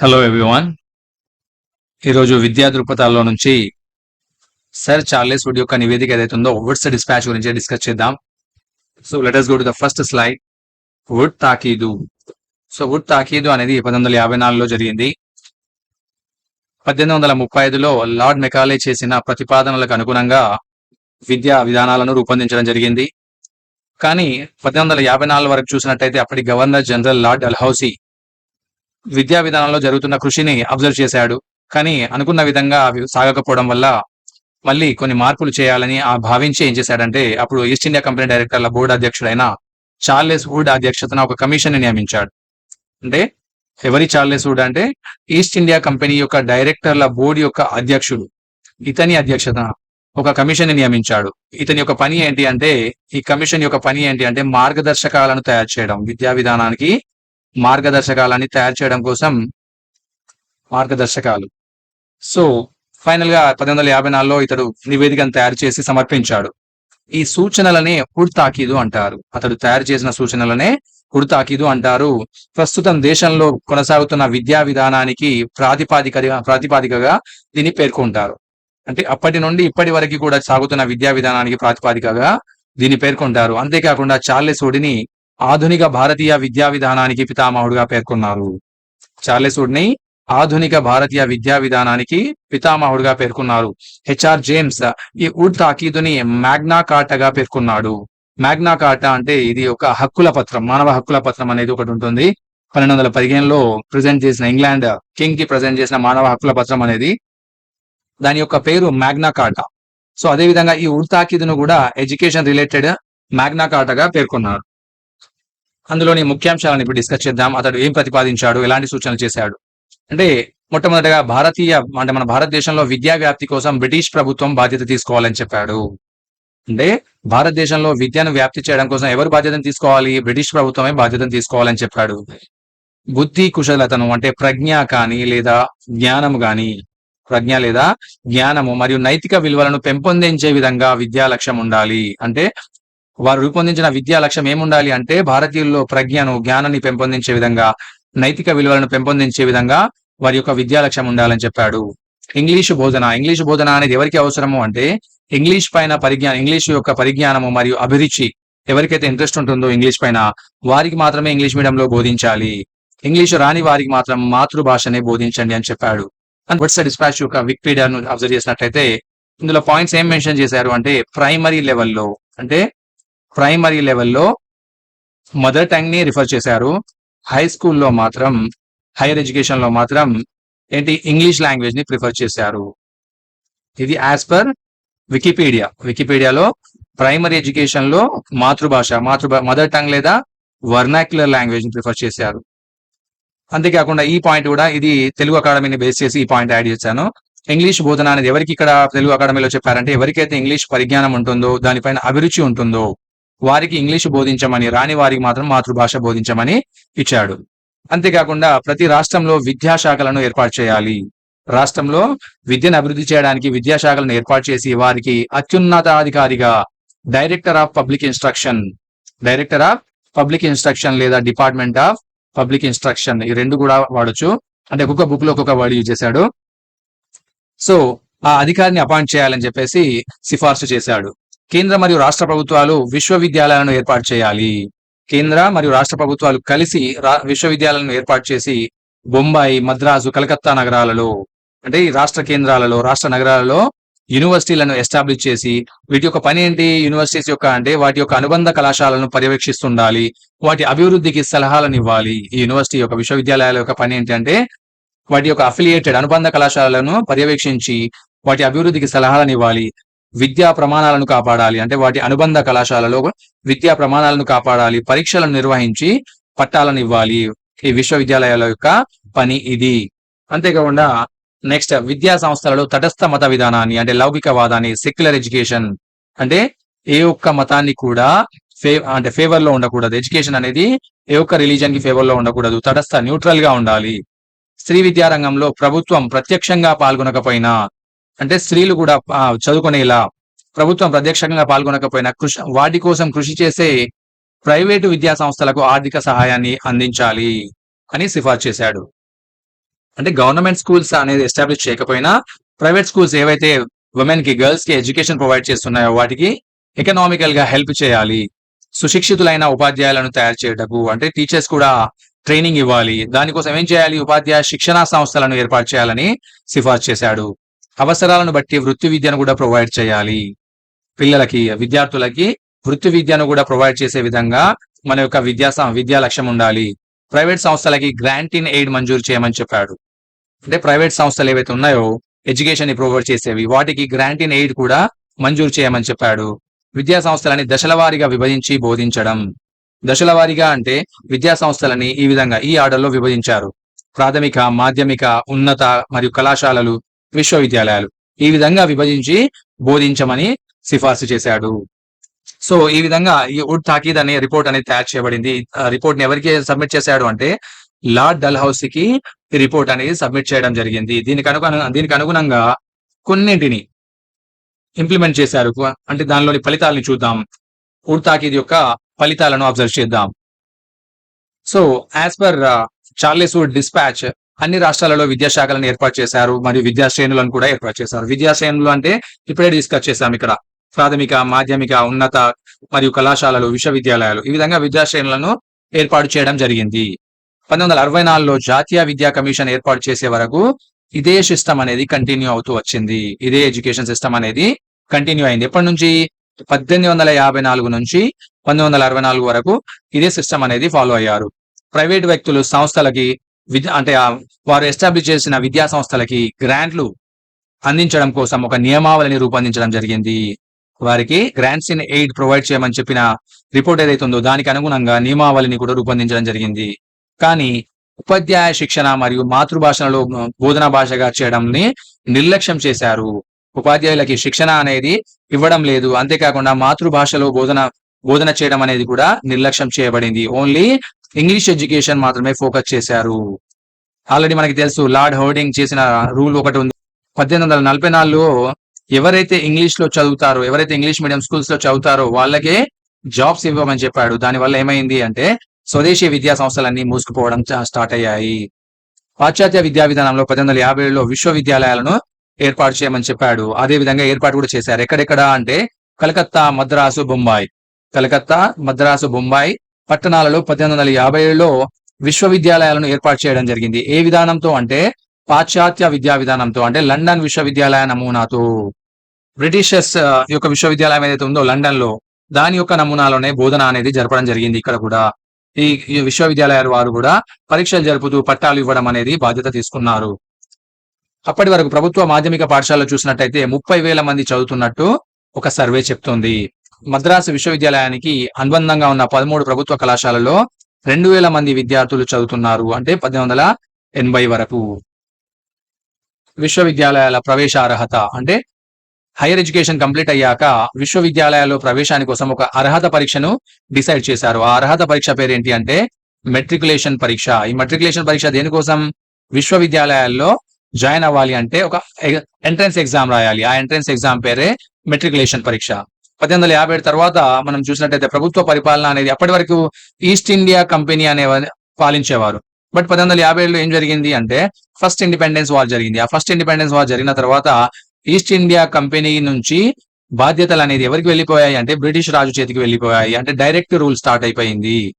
Hello everyone ఈరోజు విద్యా దృక్పథాల్లో నుంచి సర్ చార్లెస్ వుడ్ యొక్క నివేదిక ఏదైతే ఉందో వుడ్స్ డిస్పాచ్ గురించి డిస్కస్ చేద్దాం. So let us go to the first slide wood తాకీదు so would తాకీదు అనేది పంతొమ్మిది వందల యాభై నాలుగులో జరిగింది. పద్దెనిమిది వందల ముప్పై ఐదులో లార్డ్ మెకాలే చేసిన ప్రతిపాదనలకు అనుగుణంగా విద్యా విధానాలను రూపొందించడం జరిగింది. కానీ పద్దెనిమిది వందల యాభై నాలుగు వరకు చూసినట్టయితే అప్పటి గవర్నర్ జనరల్ లార్డ్ అల్హౌసీ విద్యా విధానంలో జరుగుతున్న కృషిని అబ్జర్వ్ చేశాడు. కానీ అనుకున్న విధంగా అవి సాగకపోవడం వల్ల మళ్ళీ కొన్ని మార్పులు చేయాలని ఆ భావించి ఏం చేశాడంటే అప్పుడు ఈస్ట్ ఇండియా కంపెనీ డైరెక్టర్ల బోర్డు అధ్యక్షుడైన చార్లెస్ వుడ్ అధ్యక్షతన ఒక కమిషన్ని నియమించాడు. అంటే ఎవరి చార్లెస్ వుడ్ అంటే ఈస్ట్ ఇండియా కంపెనీ యొక్క డైరెక్టర్ల బోర్డు యొక్క అధ్యక్షుడు. ఇతని అధ్యక్షతన ఒక కమిషన్ని నియమించాడు. ఇతని యొక్క పని ఏంటి అంటే ఈ కమిషన్ యొక్క పని ఏంటి అంటే మార్గదర్శకాలను తయారు చేయడం విద్యా విధానానికి మార్గదర్శకాలని తయారు చేయడం కోసం మార్గదర్శకాలు. సో ఫైనల్గా పద్దెనిమిది వందల యాభై నాలుగులో ఇతడు నివేదికను తయారు చేసి సమర్పించాడు. ఈ సూచనలనే హుడ్తాకీదు అంటారు. అతడు తయారు చేసిన సూచనలనే హుడ్తాకీదు అంటారు. ప్రస్తుతం దేశంలో కొనసాగుతున్న విద్యా విధానానికి ప్రాతిపాదిక ప్రాతిపాదికగా దీన్ని పేర్కొంటారు. అంటే అప్పటి నుండి ఇప్పటి వరకు కూడా సాగుతున్న విద్యా విధానానికి ప్రాతిపాదికగా దీన్ని పేర్కొంటారు. అంతేకాకుండా చార్లెస్ వుడిని ఆధునిక భారతీయ విద్యా విధానానికి పితామహుడుగా పేర్కొన్నారు. చార్లెస్ని ఆధునిక భారతీయ విద్యా విధానానికి పితామహుడుగా పేర్కొన్నారు. హెచ్ఆర్ జేమ్స్ ఈ వుడ్ తాకీదుని మ్యాగ్నా కార్టాగా పేర్కొన్నాడు. మ్యాగ్నా కార్టా అంటే ఇది ఒక హక్కుల పత్రం మానవ హక్కుల పత్రం అనేది ఒకటి ఉంటుంది. పన్నెండు వందల పదిహేనులో ప్రజెంట్ చేసిన ఇంగ్లాండ్ కింగ్కి ప్రజెంట్ చేసిన మానవ హక్కుల పత్రం అనేది దాని యొక్క పేరు మ్యాగ్నా కార్టా. సో అదే విధంగా ఈ వుడ్ తాకీదును కూడా ఎడ్యుకేషన్ రిలేటెడ్ మ్యాగ్నా కార్టాగా పేర్కొన్నారు. అందులోని ముఖ్యాంశాలను ఇప్పుడు డిస్కస్ చేద్దాం. అతడు ఏం ప్రతిపాదించాడు? ఎలాంటి సూచనలు చేశాడు? అంటే మొట్టమొదటిగా భారతీయ అంటే మన భారతదేశంలో విద్యా వ్యాప్తి కోసం బ్రిటిష్ ప్రభుత్వం బాధ్యత తీసుకోవాలని చెప్పాడు. అంటే భారతదేశంలో విద్యను వ్యాప్తి చేయడం కోసం ఎవరు బాధ్యతను తీసుకోవాలి? బ్రిటిష్ ప్రభుత్వమే బాధ్యతను తీసుకోవాలని చెప్పాడు. బుద్ధి కుశలతను అంటే ప్రజ్ఞ కానీ లేదా జ్ఞానము కానీ ప్రజ్ఞ లేదా జ్ఞానము మరియు నైతిక విలువలను పెంపొందించే విధంగా విద్యా లక్ష్యం ఉండాలి. అంటే వారు రూపొందించిన విద్యా లక్ష్యం ఏముండాలి అంటే భారతీయుల్లో ప్రజ్ఞను జ్ఞానాన్ని పెంపొందించే విధంగా నైతిక విలువలను పెంపొందించే విధంగా వారి యొక్క విద్యా లక్ష్యం ఉండాలని చెప్పాడు. ఇంగ్లీషు బోధన ఇంగ్లీషు బోధన అనేది ఎవరికి అవసరము అంటే ఇంగ్లీష్ పైన పరిజ్ఞానం ఇంగ్లీష్ యొక్క పరిజ్ఞానము మరియు అభిరుచి ఎవరికైతే ఇంట్రెస్ట్ ఉంటుందో ఇంగ్లీష్ పైన వారికి మాత్రమే ఇంగ్లీష్ మీడియంలో బోధించాలి. ఇంగ్లీషు రాని వారికి మాత్రం మాతృభాషనే బోధించండి అని చెప్పాడు. అండ్ వట్స్ డిస్పాచ్ యొక్క విక్పీడియాను అబ్జర్వ్ చేసినట్టయితే ఇందులో పాయింట్స్ ఏం మెన్షన్ చేశారు అంటే ప్రైమరీ లెవెల్లో అంటే ప్రైమరీ లెవెల్లో మదర్ టంగ్ని రిఫర్ చేశారు. హై స్కూల్లో మాత్రం హైయర్ ఎడ్యుకేషన్లో మాత్రం ఏంటి ఇంగ్లీష్ లాంగ్వేజ్ని ప్రిఫర్ చేశారు. ఇది యాజ్ పర్ వికీపీడియా. వికీపీడియాలో ప్రైమరీ ఎడ్యుకేషన్లో మాతృభాష మాతృభా మదర్ టంగ్ లేదా వర్నాక్యులర్ లాంగ్వేజ్ని ప్రిఫర్ చేశారు. అంతేకాకుండా ఈ పాయింట్ కూడా ఇది తెలుగు అకాడమీని బేస్ చేసి ఈ పాయింట్ యాడ్ చేశాను. ఇంగ్లీష్ బోధన అనేది ఎవరికి ఇక్కడ తెలుగు అకాడమీలో చెప్పారంటే ఎవరికైతే ఇంగ్లీష్ పరిజ్ఞానం ఉంటుందో దానిపైన అభిరుచి ఉంటుందో వారికి ఇంగ్లీష్ బోధించమని రాని వారికి మాత్రం మాతృభాష బోధించమని ఇచ్చాడు. అంతేకాకుండా ప్రతి రాష్ట్రంలో విద్యాశాఖలను ఏర్పాటు చేయాలి. రాష్ట్రంలో విద్యను అభివృద్ధి చేయడానికి విద్యాశాఖలను ఏర్పాటు చేసి వారికి అత్యున్నతాధికారిగా director of public instruction director of public instruction లేదా డిపార్ట్మెంట్ ఆఫ్ పబ్లిక్ ఇన్స్ట్రక్షన్ ఈ రెండు కూడా వాడొచ్చు. అంటే ఒక్కొక్క బుక్లో ఒక్కొక్క వర్డ్ యూజ్ చేశాడు. సో ఆ అధికారిని అపాయింట్ చేయాలని చెప్పేసి సిఫార్సు చేశాడు. కేంద్ర మరియు రాష్ట్ర ప్రభుత్వాలు విశ్వవిద్యాలయాలను ఏర్పాటు చేయాలి. కేంద్ర మరియు రాష్ట్ర ప్రభుత్వాలు కలిసి విశ్వవిద్యాలయాలను ఏర్పాటు చేసి బొంబాయి మద్రాసు కలకత్తా నగరాలలో అంటే ఈ రాష్ట్ర కేంద్రాలలో రాష్ట్ర నగరాలలో యూనివర్సిటీలను ఎస్టాబ్లిష్ చేసి వీటి యొక్క పని ఏంటి? యూనివర్సిటీస్ యొక్క అంటే వాటి యొక్క అనుబంధ కళాశాలను పర్యవేక్షిస్తుండాలి. వాటి అభివృద్ధికి సలహాలను ఇవ్వాలి. ఈ యూనివర్సిటీ యొక్క విశ్వవిద్యాలయాల యొక్క పని ఏంటి అంటే వాటి యొక్క అఫిలియేటెడ్ అనుబంధ కళాశాలను పర్యవేక్షించి వాటి అభివృద్ధికి సలహాలను ఇవ్వాలి. విద్యా ప్రమాణాలను కాపాడాలి. అంటే వాటి అనుబంధ కళాశాలలో విద్యా ప్రమాణాలను కాపాడాలి. పరీక్షలను నిర్వహించి పట్టాలను ఇవ్వాలి. ఈ విశ్వవిద్యాలయాల యొక్క పని ఇది. అంతేకాకుండా నెక్స్ట్ విద్యా సంస్థలలో తటస్థ మత విధానాన్ని అంటే లౌకికవాదాన్ని సెక్యులర్ ఎడ్యుకేషన్ అంటే ఏ ఒక్క మతాన్ని కూడా ఫే అంటే ఫేవర్లో ఉండకూడదు. ఎడ్యుకేషన్ అనేది ఏ ఒక్క రిలీజన్కి ఫేవర్లో ఉండకూడదు. తటస్థ న్యూట్రల్గా ఉండాలి. స్త్రీ విద్యారంగంలో ప్రభుత్వం ప్రత్యక్షంగా పాల్గొనకపోయినా అంటే స్త్రీలు కూడా చదువుకునేలా ప్రభుత్వం ప్రత్యక్షంగా పాల్గొనకపోయినా కృషి వాటి కోసం కృషి చేసే ప్రైవేటు విద్యా సంస్థలకు ఆర్థిక సహాయాన్ని అందించాలి అని సిఫార్సు చేశాడు. అంటే గవర్నమెంట్ స్కూల్స్ అనేది ఎస్టాబ్లిష్ చేయకపోయినా ప్రైవేట్ స్కూల్స్ ఏవైతే ఉమెన్కి గర్ల్స్కి ఎడ్యుకేషన్ ప్రొవైడ్ చేస్తున్నాయో వాటికి ఎకనామికల్గా హెల్ప్ చేయాలి. సుశిక్షితులైన ఉపాధ్యాయులను తయారు చేయటకు అంటే టీచర్స్ కూడా ట్రైనింగ్ ఇవ్వాలి. దానికోసం ఏం చేయాలి? ఉపాధ్యాయ శిక్షణా సంస్థలను ఏర్పాటు చేయాలని సిఫార్సు చేశాడు. అవసరాలను బట్టి వృత్తి విద్యను కూడా ప్రొవైడ్ చేయాలి. పిల్లలకి విద్యార్థులకి వృత్తి విద్యను కూడా ప్రొవైడ్ చేసే విధంగా మన యొక్క విద్యా సం- విద్యా లక్ష్యం ఉండాలి. ప్రైవేట్ సంస్థలకి గ్రాంట్ ఇన్ ఎయిడ్ మంజూరు చేయమని చెప్పాడు. అంటే ప్రైవేట్ సంస్థలు ఏవైతే ఉన్నాయో ఎడ్యుకేషన్ని ప్రొవైడ్ చేసేవి వాటికి గ్రాంట్ ఇన్ ఎయిడ్ కూడా మంజూరు చేయమని చెప్పాడు. విద్యా సంస్థలని దశలవారీగా విభజించి బోధించడం. దశలవారీగా అంటే విద్యా సంస్థలని ఈ విధంగా ఈ ఆర్డర్లో విభజించారు. ప్రాథమిక మాధ్యమిక ఉన్నత మరియు కళాశాలలు విశ్వవిద్యాలయాలు ఈ విధంగా విభజించి బోధించమని సిఫార్సు చేశాడు. సో ఈ విధంగా ఈ ఉడ్ తాకీద్ అనే రిపోర్ట్ అనేది తయారు చేయబడింది. రిపోర్ట్ని ఎవరికి సబ్మిట్ చేశాడు అంటే లార్డ్ డల్ హౌస్కి రిపోర్ట్ అనేది సబ్మిట్ చేయడం జరిగింది. దీనికి అనుగు దీనికి అనుగుణంగా కొన్నింటిని ఇంప్లిమెంట్ చేశారు. అంటే దానిలోని ఫలితాలను చూద్దాం. ఉడ్ తాకీద్ యొక్క ఫలితాలను అబ్జర్వ్ చేద్దాం. So as per Charles Wood dispatch అన్ని రాష్ట్రాలలో విద్యాశాఖలను ఏర్పాటు చేశారు మరియు విద్యా శ్రేణులను కూడా ఏర్పాటు చేశారు. విద్యా శ్రేణులు అంటే ఇప్పుడే డిస్కస్ చేశాం ఇక్కడ. ప్రాథమిక మాధ్యమిక ఉన్నత మరియు కళాశాలలు విశ్వవిద్యాలయాలు. ఈ విధంగా విద్యా శ్రేణులను ఏర్పాటు చేయడం జరిగింది. పంతొమ్మిది వందల అరవై నాలుగులో జాతీయ విద్యా కమిషన్ ఏర్పాటు చేసే వరకు ఇదే సిస్టమ్ అనేది కంటిన్యూ అవుతూ వచ్చింది. ఇదే ఎడ్యుకేషన్ సిస్టమ్ అనేది కంటిన్యూ అయింది. ఎప్పటి నుంచి? పద్దెనిమిది వందల యాభై నాలుగు నుంచి పంతొమ్మిది వందల అరవై నాలుగు వరకు ఇదే సిస్టమ్ అనేది ఫాలో అయ్యారు. ప్రైవేట్ వ్యక్తులు సంస్థలకి విద్య అంటే వారు ఎస్టాబ్లిష్ చేసిన విద్యా సంస్థలకి గ్రాంట్లు అందించడం కోసం ఒక నియమావళిని రూపొందించడం జరిగింది. వారికి గ్రాంట్స్ ఇన్ ఎయిడ్ ప్రొవైడ్ చేయమని చెప్పిన రిపోర్ట్ ఏదైతే ఉందో దానికి అనుగుణంగా నియమావళిని కూడా రూపొందించడం జరిగింది. కానీ ఉపాధ్యాయ శిక్షణ మరియు మాతృభాషలో బోధనా భాషగా చేయడంని నిర్లక్ష్యం చేశారు. ఉపాధ్యాయులకి శిక్షణ అనేది ఇవ్వడం లేదు. అంతేకాకుండా మాతృభాషలో బోధన బోధన చేయడం అనేది కూడా నిర్లక్ష్యం చేయబడింది. ఓన్లీ ఇంగ్లీష్ ఎడ్యుకేషన్ మాత్రమే ఫోకస్ చేశారు. ఆల్రెడీ మనకి తెలుసు లార్డ్ హోర్డింగ్ చేసిన రూల్ ఒకటి ఉంది. పద్దెనిమిది వందల నలభై నాలుగులో ఎవరైతే ఇంగ్లీష్లో చదువుతారో ఎవరైతే ఇంగ్లీష్ మీడియం స్కూల్స్లో చదువుతారో వాళ్ళకే జాబ్స్ ఇవ్వమని చెప్పాడు. దానివల్ల ఏమైంది అంటే స్వదేశీ విద్యా సంస్థలన్నీ మూసుకుపోవడం స్టార్ట్ అయ్యాయి. పాశ్చాత్య విద్యా విధానంలో పద్దెనిమిది వందల యాభైలో విశ్వవిద్యాలయాలను ఏర్పాటు చేయమని చెప్పాడు. అదే విధంగా ఏర్పాటు కూడా చేశారు. ఎక్కడెక్కడ అంటే కలకత్తా మద్రాసు బొంబాయి. కలకత్తా మద్రాసు బొంబాయి పట్టణాలలో పద్దెనిమిది వందల యాభై ఏడులో విశ్వవిద్యాలయాలను ఏర్పాటు చేయడం జరిగింది. ఏ విధానంతో అంటే పాశ్చాత్య విద్యా విధానంతో అంటే లండన్ విశ్వవిద్యాలయ నమూనాతో. బ్రిటిషర్స్ యొక్క విశ్వవిద్యాలయం ఏదైతే ఉందో లండన్లో దాని యొక్క నమూనాలోనే బోధన అనేది జరపడం జరిగింది ఇక్కడ కూడా. ఈ ఈ విశ్వవిద్యాలయాల వారు కూడా పరీక్షలు జరుపుతూ పట్టాలు ఇవ్వడం అనేది బాధ్యత తీసుకున్నారు. అప్పటి వరకు ప్రభుత్వ మాధ్యమిక పాఠశాలలో చూసినట్టయితే ముప్పై వేల మంది చదువుతున్నట్టు ఒక సర్వే చెప్తుంది. మద్రాసు విశ్వవిద్యాలయానికి అనుబంధంగా ఉన్న పదమూడు ప్రభుత్వ కళాశాలలో రెండు వేల మంది విద్యార్థులు చదువుతున్నారు అంటే పద్దెనిమిది వందల ఎనభై వరకు. విశ్వవిద్యాలయాల ప్రవేశ అర్హత అంటే హైయర్ ఎడ్యుకేషన్ కంప్లీట్ అయ్యాక విశ్వవిద్యాలయాల్లో ప్రవేశాని కోసం ఒక అర్హత పరీక్షను డిసైడ్ చేశారు. ఆ అర్హత పరీక్ష పేరు ఏంటి అంటే మెట్రికులేషన్ పరీక్ష. ఈ మెట్రికులేషన్ పరీక్ష దేనికోసం? విశ్వవిద్యాలయాల్లో జాయిన్ అవ్వాలి అంటే ఒక ఎంట్రన్స్ ఎగ్జామ్ రాయాలి. ఆ ఎంట్రన్స్ ఎగ్జామ్ పేరే మెట్రికులేషన్ పరీక్ష. పద్దెనిమిది వందల యాభై ఏడు తర్వాత మనం చూసినట్టయితే ప్రభుత్వ పరిపాలన అనేది అప్పటి వరకు ఈస్ట్ ఇండియా కంపెనీ అనే పాలించేవారు. బట్ పద్దెనిమిది వందల యాభై ఏడులో ఏం జరిగింది అంటే ఫస్ట్ ఇండిపెండెన్స్ వార్ జరిగింది. ఆ ఫస్ట్ ఇండిపెండెన్స్ వార్ జరిగిన తర్వాత ఈస్ట్ ఇండియా కంపెనీ నుంచి బాధ్యతలు అనేది ఎవరికి వెళ్ళిపోయాయి అంటే బ్రిటిష్ రాజు చేతికి వెళ్ళిపోయాయి. అంటే డైరెక్ట్ రూల్ స్టార్ట్ అయిపోయింది.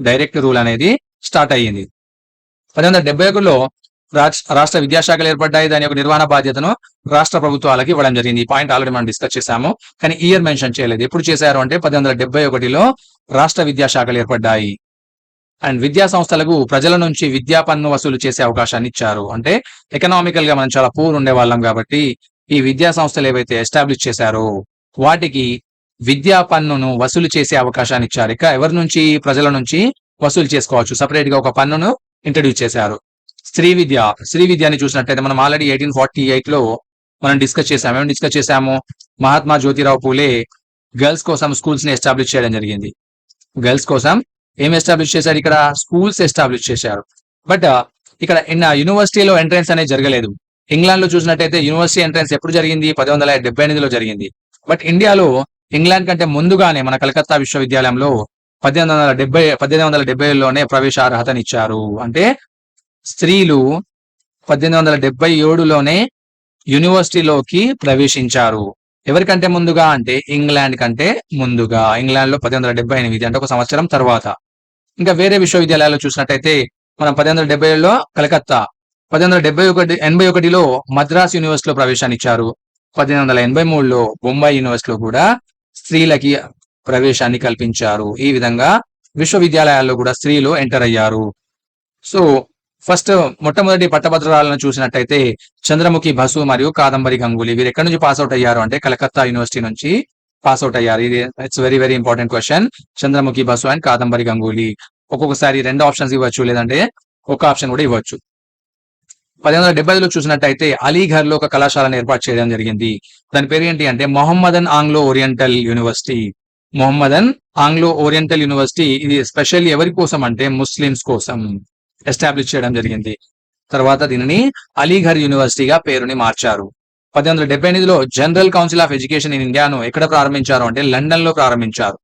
డైరెక్ట్ రూల్ అనేది స్టార్ట్ అయ్యింది. పద్దెనిమిది వందల డెబ్బై ఒకటిలో రాష్ట్ర విద్యాశాఖలు ఏర్పడ్డాయి. దాని యొక్క నిర్వహణ బాధ్యతను రాష్ట్ర ప్రభుత్వాలకి ఇవ్వడం జరిగింది. ఈ పాయింట్ ఆల్రెడీ మనం డిస్కస్ చేశాము. కానీ ఇయర్ మెన్షన్ చేయలేదు. ఎప్పుడు చేశారు అంటే పద్దెనిమిది వందల ఒకటిలో రాష్ట్ర విద్యాశాఖలు ఏర్పడ్డాయి. అండ్ విద్యా సంస్థలకు ప్రజల నుంచి విద్యా పన్ను వసూలు చేసే అవకాశాన్ని ఇచ్చారు. అంటే ఎకనామికల్గా మనం చాలా పూర్ ఉండే వాళ్ళం కాబట్టి ఈ విద్యా సంస్థలు ఏవైతే ఎస్టాబ్లిష్ చేశారో వాటికి విద్యా పన్నును వసూలు చేసే అవకాశాన్ని ఇచ్చారు. ఇక ఎవరి నుంచి? ప్రజల నుంచి వసూలు చేసుకోవచ్చు. సపరేట్గా ఒక పన్నును ఇంట్రడ్యూస్ చేశారు. స్త్రీ విద్య శ్రీ విద్యని చూసినట్టయితే మనం ఆల్రెడీ ఎయిటీన్ ఫార్టీ ఎయిట్లో మనం డిస్కస్ చేసాము ఏమేమి డిస్కస్ చేసాము మహాత్మా జ్యోతిరావు పూలే గర్ల్స్ కోసం స్కూల్స్ని ఎస్టాబ్లిష్ చేయడం జరిగింది. గర్ల్స్ కోసం ఏం ఎస్టాబ్లిష్ చేశారు ఇక్కడ? స్కూల్స్ ఎస్టాబ్లిష్ చేశారు. బట్ uh, ఇక్కడ యూనివర్సిటీలో ఎంట్రన్స్ అనేది జరగలేదు. ఇంగ్లాండ్లో చూసినట్టయితే యూనివర్సిటీ ఎంట్రన్స్ ఎప్పుడు జరిగింది? పది వందల డెబ్బై ఎనిమిదిలో జరిగింది. బట్ ఇండియాలో ఇంగ్లాండ్ కంటే ముందుగానే మన కలకత్తా విశ్వవిద్యాలయంలో పద్దెనిమిది వందల డెబ్బై పద్దెనిమిది వందల డెబ్బైలోనే ప్రవేశ అర్హతనిచ్చారు అంటే స్త్రీలు పద్దెనిమిది వందల డెబ్బై ఏడులోనే యూనివర్సిటీలోకి ప్రవేశించారు. ఎవరికంటే ముందుగా అంటే ఇంగ్లాండ్ కంటే ముందుగా. ఇంగ్లాండ్లో పద్దెనిమిది వందల డెబ్బై ఎనిమిది అంటే ఒక సంవత్సరం తర్వాత. ఇంకా వేరే విశ్వవిద్యాలయాలు చూసినట్టయితే మనం పద్దెనిమిది వందల డెబ్బై ఏడులో కలకత్తా పద్దెనిమిది వందల డెబ్బై ఒకటి ఎనభై ఒకటిలో మద్రాస్ యూనివర్సిటీలో ప్రవేశాన్ని ఇచ్చారు. పద్దెనిమిది వందల ఎనభై మూడులో బొంబాయి యూనివర్సిటీలో కూడా స్త్రీలకి ప్రవేశాన్ని కల్పించారు. ఈ విధంగా విశ్వవిద్యాలయాల్లో కూడా స్త్రీలు ఎంటర్ అయ్యారు. సో ఫస్ట్ మొట్టమొదటి పట్టభద్రాలను చూసినట్టయితే చంద్రముఖి బసు మరియు కాదంబరి గంగూలీ వీరు ఎక్కడి నుంచి పాస్ అవుట్ అయ్యారు అంటే కలకత్తా యూనివర్సిటీ నుంచి పాస్ అవుట్ అయ్యారు. ఇది it's very very important question Chandramukhi Basu and Kadambari Ganguly ఒక్కొక్కసారి రెండు ఆప్షన్స్ ఇవ్వచ్చు లేదంటే ఒక ఆప్షన్ కూడా ఇవ్వచ్చు. పదిహేను వందల డెబ్బైలో చూసినట్టయితే అలీఘర్లో ఒక కళాశాలను ఏర్పాటు చేయడం జరిగింది. దాని పేరు ఏంటి అంటే Mohammedan Anglo Oriental University. Mohammedan Anglo Oriental University ఇది స్పెషల్లీ ఎవరి కోసం అంటే ముస్లిమ్స్ కోసం. ఎస్టాబ్లిష్ చేయడం జరిగింది. తర్వాత దీనిని అలీఘర్ యూనివర్సిటీగా పేరుని మార్చారు. పద్దెనిమిది వందల డెబ్బై ఎనిమిదిలో General Council of Education in ఇండియాను ఎక్కడ ప్రారంభించారు అంటే లండన్లో ప్రారంభించారు.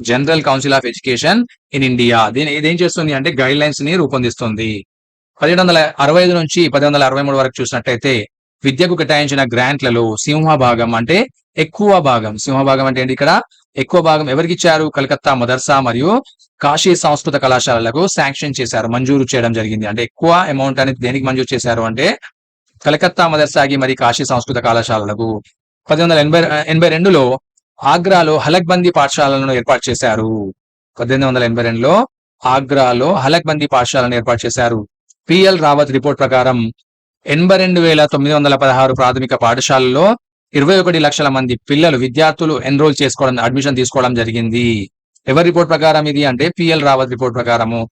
General Council of Education in India. దీని ఇదేం చేస్తుంది అంటే గైడ్ లైన్స్ని రూపొందిస్తుంది. పదిహేడు వందల అరవై ఐదు నుంచి పదిహేడు వందల అరవై మూడు వరకు చూసినట్టయితే విద్యకు కేటాయించిన గ్రాంట్లలో సింహభాగం అంటే ఎక్కువ భాగం. సింహభాగం అంటే ఏంటి ఇక్కడ? ఎక్కువ భాగం ఎవరికి ఇచ్చారు కలకత్తా మదర్సా మరియు కాశీ సంస్కృత కళాశాలలకు శాంక్షన్ చేశారు మంజూరు చేయడం జరిగింది. అంటే ఎక్కువ అమౌంట్ అనేది దేనికి మంజూరు చేశారు అంటే కలకత్తా మదర్సాకి మరి కాశీ సంస్కృత కళాశాలలకు. పద్దెనిమిది వందల ఎనభై ఎనభై రెండులో ఆగ్రాలో హలక్బందీ పాఠశాలను ఏర్పాటు చేశారు. పద్దెనిమిది వందల ఎనభై రెండులో ఆగ్రాలో హలక్బందీ పాఠశాలను ఏర్పాటు చేశారు. పిఎల్ రావత్ రిపోర్ట్ ప్రకారం ఎనభై రెండు వేల తొమ్మిది వందల పదహారు ప్రాథమిక పాఠశాలలో ఇరవై ఒకటి లక్షల మంది పిల్లలు విద్యార్థులు ఎన్రోల్ చేసుకోవడం అడ్మిషన్ తీసుకోవడం జరిగింది. ఎవరి రిపోర్ట్ ప్రకారం ఇది అంటే పిఎల్ రావత్ రిపోర్ట్ ప్రకారము.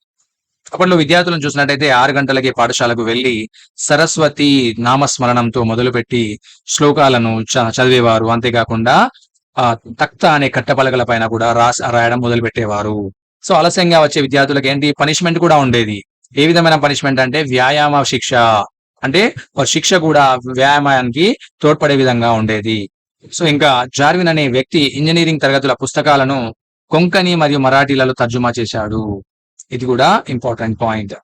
అప్పట్లో విద్యార్థులను చూసినట్టయితే ఆరు గంటలకి పాఠశాలకు వెళ్ళి సరస్వతి నామస్మరణంతో మొదలుపెట్టి శ్లోకాలను చ- చదివేవారు. అంతేకాకుండా ఆ తక్త అనే కట్టపలకల పైన కూడా రాసి రాయడం మొదలు పెట్టేవారు సో ఆలస్యంగా వచ్చే విద్యార్థులకు ఏంటి? పనిష్మెంట్ కూడా ఉండేది. ఏ విధమైన పనిష్మెంట్ అంటే వ్యాయామ శిక్ష. అంటే శిక్ష కూడా వ్యాయామానికి తోడ్పడే విధంగా ఉండేది. సో ఇంకా జార్విన్ అనే వ్యక్తి ఇంజనీరింగ్ తరగతుల పుస్తకాలను కొంకణి మరియు మరాఠీలలో తర్జుమా చేశాడు. ఇది కూడా ఇంపార్టెంట్ పాయింట్.